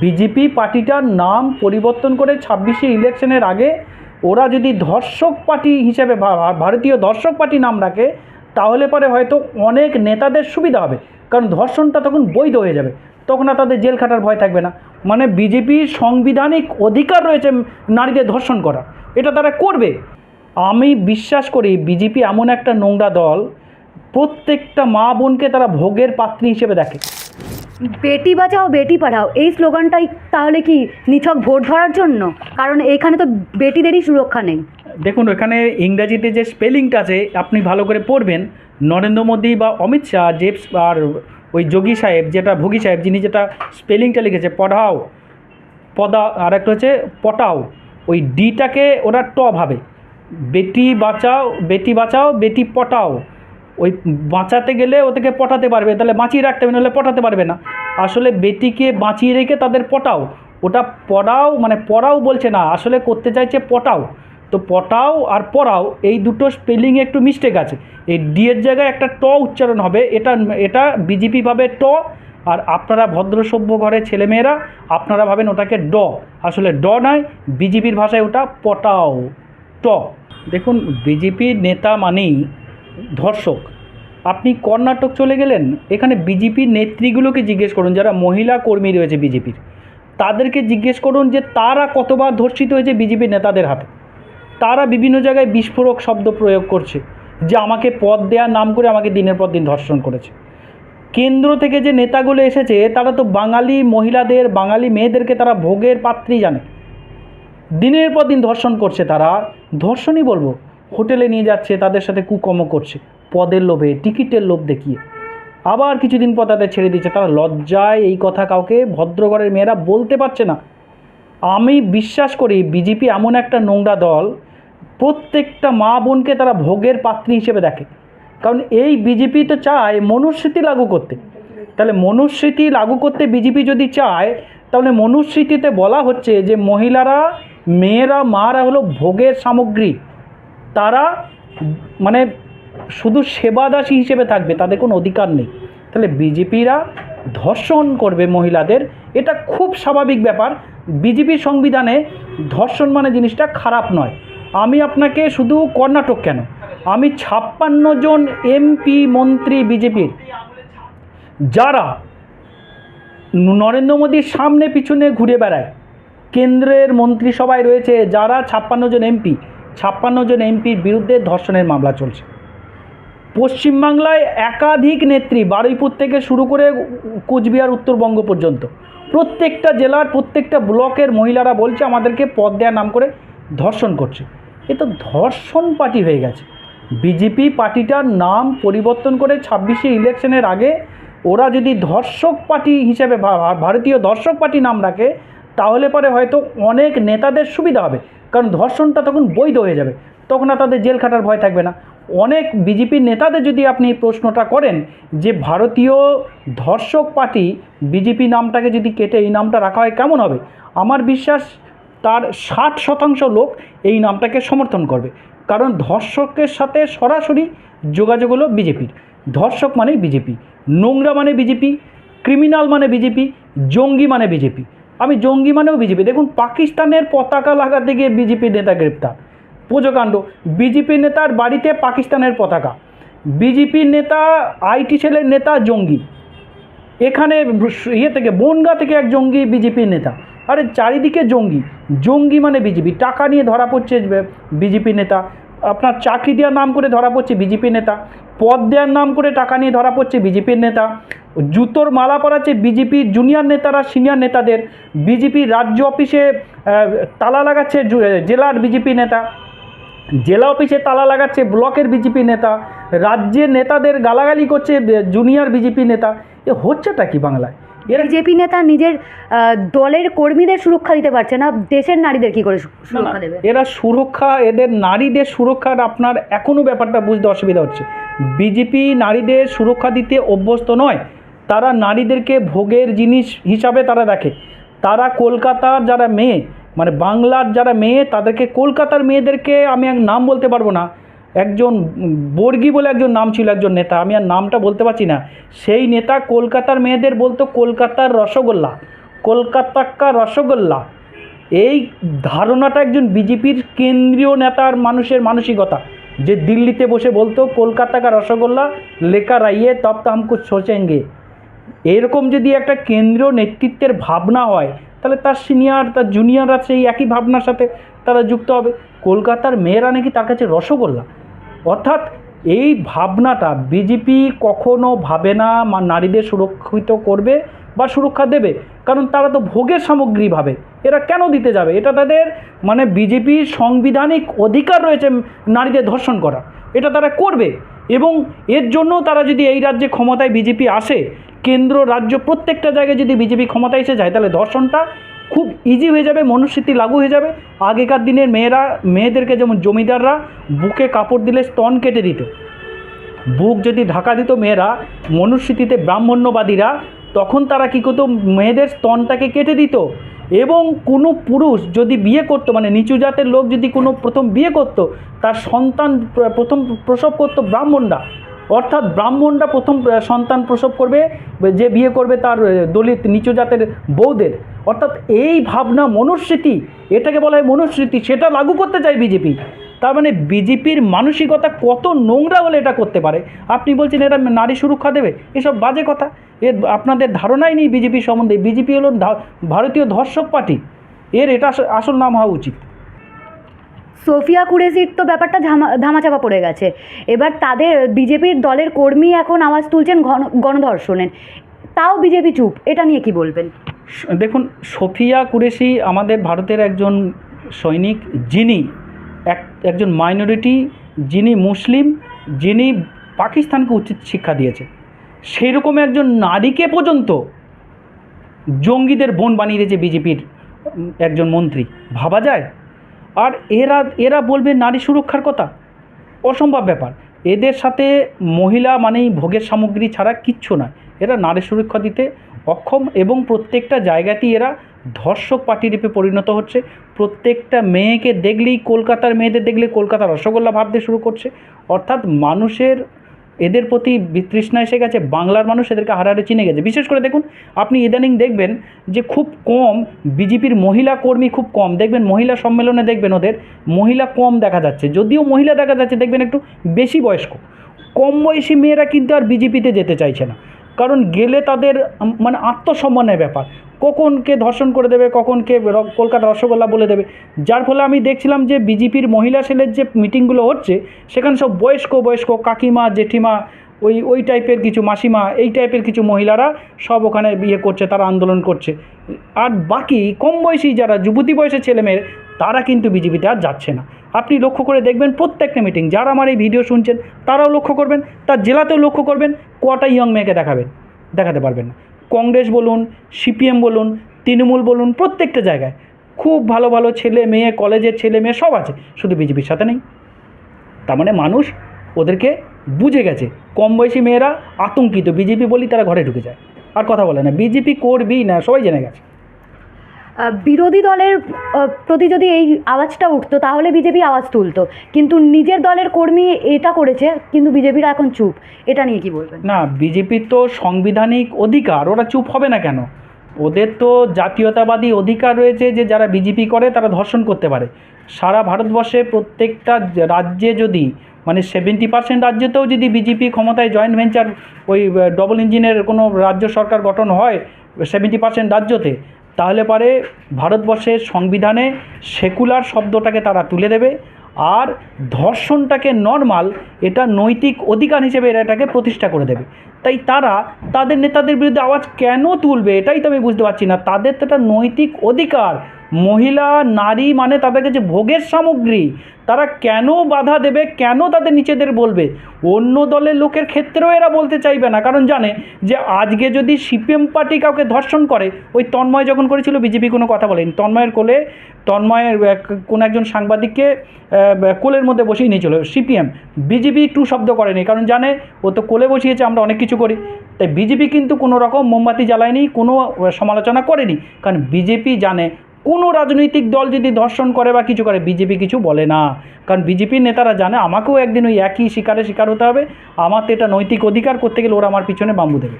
BJP পার্টিটার নাম পরিবর্তন করে ছাব্বিশে ইলেকশনের আগে ওরা যদি ধর্ষক পার্টি হিসেবে ভারতীয় ধর্ষক পার্টি নাম রাখে, তাহলে পরে হয়তো অনেক নেতাদের সুবিধা হবে। কারণ ধর্ষণটা তখন বৈধ হয়ে যাবে। তখন আর তাদের জেল খাটার ভয় থাকবে না। মানে বিজেপির সাংবিধানিক অধিকার রয়েছে নারীদের ধর্ষণ করা এটা তারা করবে। আমি বিশ্বাস করি বিজেপি এমন একটা নোংরা দল, প্রত্যেকটা মা বোনকে তারা ভোগের পাত্রী হিসেবে দেখে। বেটি বাঁচাও, বেটি পড়াও, এই স্লোগানটাই তাহলে কি নিছক ভোট ধরার জন্য? কারণ এখানে তো বেটিদেরই সুরক্ষা নেই। দেখুন এখানে ইংরাজিতে যে স্পেলিংটা আছে, আপনি ভালো করে পড়বেন। নরেন্দ্র মোদী বা অমিত শাহ যে আর ওই যোগী সাহেব, যেটা ভোগী সাহেব, যিনি যেটা স্পেলিংটা লিখেছে, পড়াও, পদা, আর একটা হচ্ছে পটাও, ওই ডিটাকে ওরা ট ভাবে। বেটি বাঁচাও বেটি বাঁচাও, বেটি পটাও। বাঁচাতে গেলে ওদেরকে পটাতে পারবে, তাহলে বাঁচিয়ে রাখতে হবে, নাহলে পটাতে পারবে না। আসলে বেটিকে বাঁচিয়ে রেখে তাদের পটাও। ওটা পড়াও মানে পড়াও বলছে না, আসলে করতে চাইছে পটাও। তো পটাও আর পড়াও, এই দুটো স্পেলিংয়ে একটু মিস্টেক আছে। এই ডি এর জায়গায় একটা ট উচ্চারণ হবে, এটা এটা বিজেপি ভাবে ট, আর আপনারা ভদ্র সভ্য ঘরের ছেলেমেয়েরা, আপনারা ভাবেন ওটাকে ড। আসলে ড নয় বিজেপির ভাষায় ওটা পটাও। ট। দেখুন বিজেপির নেতা মানেই ধর্ষক। আপনি কর্ণাটক চলে গেলেন, এখানে বিজেপির নেত্রীগুলোকে জিজ্ঞেস করুন, যারা মহিলা কর্মী রয়েছে বিজেপির, তাদেরকে জিজ্ঞেস করুন যে তারা কতবার ধর্ষিত হয়েছে বিজেপির নেতাদের হাতে। তারা বিভিন্ন জায়গায় বিস্ফোরক শব্দ প্রয়োগ করছে, যে আমাকে পদ দেওয়ার নাম করে আমাকে দিনের পর দিন ধর্ষণ করেছে। কেন্দ্র থেকে যে নেতাগুলো এসেছে, তারা তো বাঙালি মহিলাদের, বাঙালি মেয়েদেরকে তারা ভোগের পাত্রী জানে। দিনের পর দিন ধর্ষণ করছে তারা। ধর্ষণই বলব হোটেলে নিয়ে যাচ্ছে, তাদের সাথে কুকর্ম করছে, পদের লোভে, টিকিটের লোভ দেখিয়ে। আবার কিছুদিন পর তাদের ছেড়ে দিচ্ছে, তারা লজ্জায় এই কথা কাউকে ভদ্রগড়ের মেয়েরা বলতে পারছে না। আমি বিশ্বাস করি বিজেপি এমন একটা নোংরা দল, প্রত্যেকটা মা বোনকে তারা ভোগের পাত্রী হিসেবে দেখে। কারণ এই বিজেপি তো চায় মনুস্মৃতি লাগু করতে। তাহলে মনুস্মৃতি লাগু করতে বিজেপি যদি চায়, তাহলে মনুস্মৃতিতে বলা হচ্ছে যে মহিলারা, মেয়েরা, মারা হলো ভোগের সামগ্রী। তারা মানে শুধু সেবাদাসী হিসেবে থাকবে, তাদের কোনো অধিকার নেই। তাহলে বিজেপিরা ধর্ষণ করবে মহিলাদের, এটা খুব স্বাভাবিক ব্যাপার। বিজেপির সংবিধানে ধর্ষণ মানে জিনিসটা খারাপ নয়। আমি আপনাকে শুধু কর্ণাটক কেন? আমি ছাপ্পান্ন জন এমপি, মন্ত্রী বিজেপির। যারা নরেন্দ্র মোদীর সামনে পিছনে ঘুরে বেড়ায়, কেন্দ্রের মন্ত্রিসভায় রয়েছে যারা ছাপ্পান্ন জন এমপি ছাপ্পান্ন জন এমপির বিরুদ্ধে ধর্ষণের মামলা চলছে। পশ্চিমবাংলায় একাধিক নেত্রী বারুইপুর থেকে শুরু করে কোচবিহার, উত্তরবঙ্গ পর্যন্ত, প্রত্যেকটা জেলার প্রত্যেকটা ব্লকের মহিলারা বলছে আমাদেরকে পদ দেওয়ার নাম করে ধর্ষণ করছে। এ তো ধর্ষণ পার্টি হয়ে গেছে। বিজেপি পার্টিটার নাম পরিবর্তন করে ছাব্বিশে ইলেকশনের আগে ওরা যদি ধর্ষক পার্টি হিসেবে ভারতীয় ধর্ষক পার্টি নাম রাখে, তাহলে পরে হয়তো অনেক নেতাদের সুবিধা হবে। কারণ ধর্ষণটা তখন বৈধ হয়ে যাবে। তখন আর তাদের জেল খাটার ভয় থাকবে না। অনেক বিজেপির নেতাদের যদি আপনি প্রশ্নটা করেন যে ভারতীয় ধর্ষক পার্টি বিজেপি নামটাকে যদি কেটে এই নামটা রাখা হয় কেমন হবে? আমার বিশ্বাস তার ষাট শতাংশ লোক এই নামটাকে সমর্থন করবে। কারণ ধর্ষকের সাথে সরাসরি যোগাযোগ হলো বিজেপির। ধর্ষক মানেই বিজেপি, নোংরা মানে বিজেপি, ক্রিমিনাল মানে বিজেপি, জঙ্গি মানে বিজেপি। আমি জঙ্গি মানেও বিজেপি। দেখুন, পাকিস্তানের পতাকা লাগাতে গিয়ে বিজেপির নেতা গ্রেপ্তার। পুজোকাণ্ড বিজেপি নেতার বাড়িতে পাকিস্তানের পতাকা। বিজেপির নেতা আইটি সেলের নেতা জঙ্গি। এখানে ইয়ে থেকে, বনগা থেকে এক জঙ্গি বিজেপির নেতা। আরে চারিদিকে জঙ্গি। জঙ্গি মানে বিজেপি। টাকা নিয়ে ধরা পড়ছে বিজেপি নেতা। আপনার চাকরি দেওয়ার নাম করে ধরা পড়ছে বিজেপি নেতা, পদ দেওয়ার নাম করে টাকা নিয়ে ধরা পড়ছে বিজেপির নেতা, জুতোর মালা পরাচ্ছে বিজেপির জুনিয়র নেতারা সিনিয়র নেতাদের বিজেপির রাজ্য অফিসে তালা লাগাচ্ছে জেলার বিজেপি নেতা, জেলা অফিসে তালা লাগাচ্ছে ব্লকের বিজেপি নেতা, রাজ্যের নেতাদের গালাগালি করছে জুনিয়র বিজেপি নেতা, এ হচ্ছেটা কি বাংলায়? বিজেপি নেতা নিজের দলের কর্মীদের সুরক্ষা দিতে পারছে না দেশের নারীদের কি করে সুরক্ষা দেবে? এরা সুরক্ষা এদের নারীদের সুরক্ষার আপনার এখনও ব্যাপারটা বুঝতে অসুবিধা হচ্ছে। বিজেপি নারীদের সুরক্ষা দিতে অভ্যস্ত নয় তারা নারীদেরকে ভোগের জিনিস হিসাবে তারা দেখে। তারা কলকাতার যারা মেয়ে মানে বাংলার যারা মেয়ে তাদেরকে কলকাতার মেয়েদেরকে আমি এক নাম বলতে পারব না। একজন বর্গী বলে একজন নাম ছিল একজন নেতা, আমি আর নামটা বলতে পারছি না। সেই নেতা কলকাতার মেয়েদের বলতো কলকাতার রসগোল্লা কলকাতা কা রসগোল্লা। এই ধারণাটা একজন বিজেপির কেন্দ্রীয় নেতার মানুষের মানসিকতা। যে দিল্লিতে বসে বলতো কলকাতা কা রসগোল্লা, লেখা রাইয়ে তব তো সোচেঙ্গে। এরকম যদি একটা কেন্দ্রীয় নেতৃত্বের ভাবনা হয়, তাহলে তার সিনিয়র, তার জুনিয়ররা সেই একই ভাবনার সাথে তারা যুক্ত হবে। কলকাতার মেয়েরা নাকি তার কাছে রসগোল্লা। অর্থাৎ এই ভাবনাটা বিজেপি কখনো ভাবে না নারীদের সুরক্ষিত করবে বা সুরক্ষা দেবে। কারণ তারা তো ভোগের সামগ্রী ভাবে। এরা কেন দিতে যাবে? এটা তাদের মানে বিজেপির সাংবিধানিক অধিকার রয়েছে নারীদের ধর্ষণ করা। এটা তারা করবে এবং এর জন্য তারা যদি এই রাজ্যে ক্ষমতায় বিজেপি আসে, কেন্দ্র, রাজ্য প্রত্যেকটা জায়গায় যদি বিজেপি ক্ষমতায় এসে যায়, তাহলে ধর্ষণটা খুব ইজি হয়ে যাবে, মনুস্মৃতি লাগু হয়ে যাবে। আগেকার দিনের মেয়েরা, মেয়েদেরকে যেমন জমিদাররা বুকে কাপড় দিলে স্তন কেটে দিত। বুক যদি ঢাকা দিত মেয়েরা, মনুস্মৃতিতে ব্রাহ্মণ্যবাদীরা, তখন তারা কী করতো? মেয়েদের স্তনটাকে কেটে দিত। এবং কোনো পুরুষ যদি বিয়ে করতো মানে নিচু জাতের লোক যদি কোনো প্রথম বিয়ে করতো, তার সন্তান প্রথম প্রসব করতো ব্রাহ্মণরা। অর্থাৎ ব্রাহ্মণরা প্রথম সন্তান প্রসব করবে, যে বিয়ে করবে তার দলিত নিচু জাতের বউদের। অর্থাৎ এই ভাবনা মনুস্মৃতি, এটাকে বলা হয় মনুস্মৃতি, সেটা লাগু করতে চায় বিজেপি। তার মানে বিজেপির মানসিকতা কত নোংরা হলে এটা করতে পারে। আপনি বলছেন এটা নারী সুরক্ষা দেবে, এসব বাজে কথা। এর আপনাদের ধারণাই নেই বিজেপি সম্বন্ধে। বিজেপি হলো ভারতীয় ধর্ষক পার্টি। এর এটা আসল নাম হওয়া উচিত। সোফিয়া কুরেশির তো ব্যাপারটা ধামা, ধামাচাপা পড়ে গেছে। এবার তাদের বিজেপির দলের কর্মী এখন আওয়াজ তুলছেন ঘন, গণধর্ষণের। তাও বিজেপি চুপ, এটা নিয়ে কি বলবেন? দেখুন, সোফিয়া কুরেশি আমাদের ভারতের একজন সৈনিক, যিনি এক, একজন মাইনরিটি যিনি মুসলিম, যিনি পাকিস্তানকে উচিত শিক্ষা দিয়েছে। সেই রকম একজন নারীকে পর্যন্ত জঙ্গিদের বোন বানিয়ে দিয়েছে বিজেপির একজন মন্ত্রী। ভাবা যায়? আর এরা এরা বলবে নারী সুরক্ষার কথা। অসম্ভব ব্যাপার। এদের সাথে মহিলা মানেই ভোগের সামগ্রী ছাড়া কিচ্ছু নয়। এরা নারী সুরক্ষা দিতে অক্ষম এবং প্রত্যেকটা জায়গাতেই এরা ধর্ষক পার্টি রূপে পরিণত হচ্ছে। প্রত্যেকটা মেয়েকে দেখলেই কলকাতার মেয়েদের দেখলে কলকাতার রসগোল্লা ভাবতে শুরু করছে। অর্থাৎ মানুষের এদের প্রতি বিতৃষ্ণা এসে গেছে, বাংলার মানুষ এদেরকে হারাহারে চিনে গেছে। বিশেষ করে দেখুন, আপনি ইদানিং দেখবেন যে খুব কম বিজেপির মহিলা কর্মী খুব কম। দেখবেন মহিলা সম্মেলনে দেখবেন ওদের মহিলা কম দেখা যাচ্ছে। যদিও মহিলা দেখা যাচ্ছে, দেখবেন একটু বেশি বয়স্ক। কম বয়সী মেয়েরা কিন্তু আর বিজেপিতে যেতে চাইছে না। কারণ গেলে তাদের মানে আত্মসম্মানের ব্যাপার। কখন কে ধর্ষণ করে দেবে কখন কে কলকাতা রসগোল্লা বলে দেবে। যার ফলে আমি দেখছিলাম যে বিজেপির মহিলা সেলের যে মিটিংগুলো হচ্ছে, সেখানে সব বয়স্ক বয়স্ক কাকিমা, জেঠিমা, ওই ওই টাইপের কিছু মাসিমা, এই টাইপের কিছু মহিলারা সব ওখানে বিয়ে করছে, তারা আন্দোলন করছে। আর বাকি কম বয়সী যারা যুবতী বয়সের ছেলেমেয়ে তারা কিন্তু বিজেপিতে আর যাচ্ছে না। আপনি লক্ষ্য করে দেখবেন প্রত্যেকটা মিটিং, যারা আমার এই ভিডিও শুনছেন, তারাও লক্ষ্য করবেন, তার জেলাতেও লক্ষ্য করবেন, কটা ইয়ং মেয়েকে দেখাবেন, দেখাতে পারবেন না। কংগ্রেস বলুন, সিপিএম বলুন, তৃণমূল বলুন, প্রত্যেকটা জায়গায়। খুব ভালো ভালো ছেলে মেয়ে, কলেজের ছেলে মেয়ে সব আছে, শুধু বিজেপির সাথে নেই। তার মানে মানুষ ওদেরকে বুঝে গেছে কম বয়সী মেয়েরা আতঙ্কিত, বিজেপি বলি তারা ঘরে ঢুকে যায়। আর কথা বলে না, বিজেপি করবেই না, সবাই জেনে গেছে। বিরোধী দলের প্রতি যদি এই আওয়াজটা উঠতো, তাহলে বিজেপি আওয়াজ তুলতো। কিন্তু নিজের দলের কর্মী এটা করেছে, কিন্তু বিজেপিরা এখন চুপ। এটা নিয়ে কি বলবেন? না বিজেপির তো সাংবিধানিক অধিকার, ওরা চুপ হবে না কেন? ওদের তো জাতীয়তাবাদী অধিকার রয়েছে যে যারা বিজেপি করে, তারা ধর্ষণ করতে পারে। সারা ভারতবর্ষে প্রত্যেকটা রাজ্যে যদি মানে সেভেন্টি পার্সেন্ট রাজ্যতেও যদি বিজেপি ক্ষমতায় জয়েন্ট ভেঞ্চার ওই ডবল ইঞ্জিনের কোনো রাজ্য সরকার গঠন হয় সেভেন্টি পার্সেন্ট রাজ্যতে তাহলে পরে ভারতবর্ষের সংবিধানে সেকুলার শব্দটাকে তারা তুলে দেবে আর ধর্ষণটাকে নর্মাল এটা নৈতিক অধিকার হিসেবে এরা এটাকে প্রতিষ্ঠা করে দেবে। তাই তারা তাদের নেতাদের বিরুদ্ধে আওয়াজ কেন তুলবে? এটাই তো আমি বুঝতে পারছি না। তাদের তো একটা নৈতিক অধিকার। মহিলা, নারী মানে তাদের কাছে ভোগের সামগ্রী, তারা কেন বাধা দেবে? কেন তাদের নিচেদের বলবে? অন্য দলের লোকের ক্ষেত্রেও এরা বলতে চাইবে না। কারণ জানে যে আজকে যদি সিপিএম পার্টি কাউকে ধর্ষণ করে, ওই তন্ময় যখন করেছিল, বিজেপি কোনো কথা বলেনি। তন্ময়ের কোলে, তন্ময়ের কোনো একজন সাংবাদিককে কোলের মধ্যে বসিয়ে নিয়েছিল সিপিএম। বিজেপি টু শব্দ করেনি। কারণ জানে ও তো কোলে বসিয়েছে, আমরা অনেক কিছু করি। তাই বিজেপি কিন্তু কোনো রকম মোমবাতি জ্বালায়নি, কোনো সমালোচনা করেনি। কারণ বিজেপি জানে কোনো রাজনৈতিক দল যদি ধর্ষণ করে বা কিছু করে, বিজেপি কিছু বলে না। কারণ বিজেপির নেতারা জানে আমাকেও একদিন ওই একই শিকারে শিকার হতে হবে। আমার তো এটা নৈতিক অধিকার করতে গেলে ওরা আমার পিছনে বাম্বু দেবে?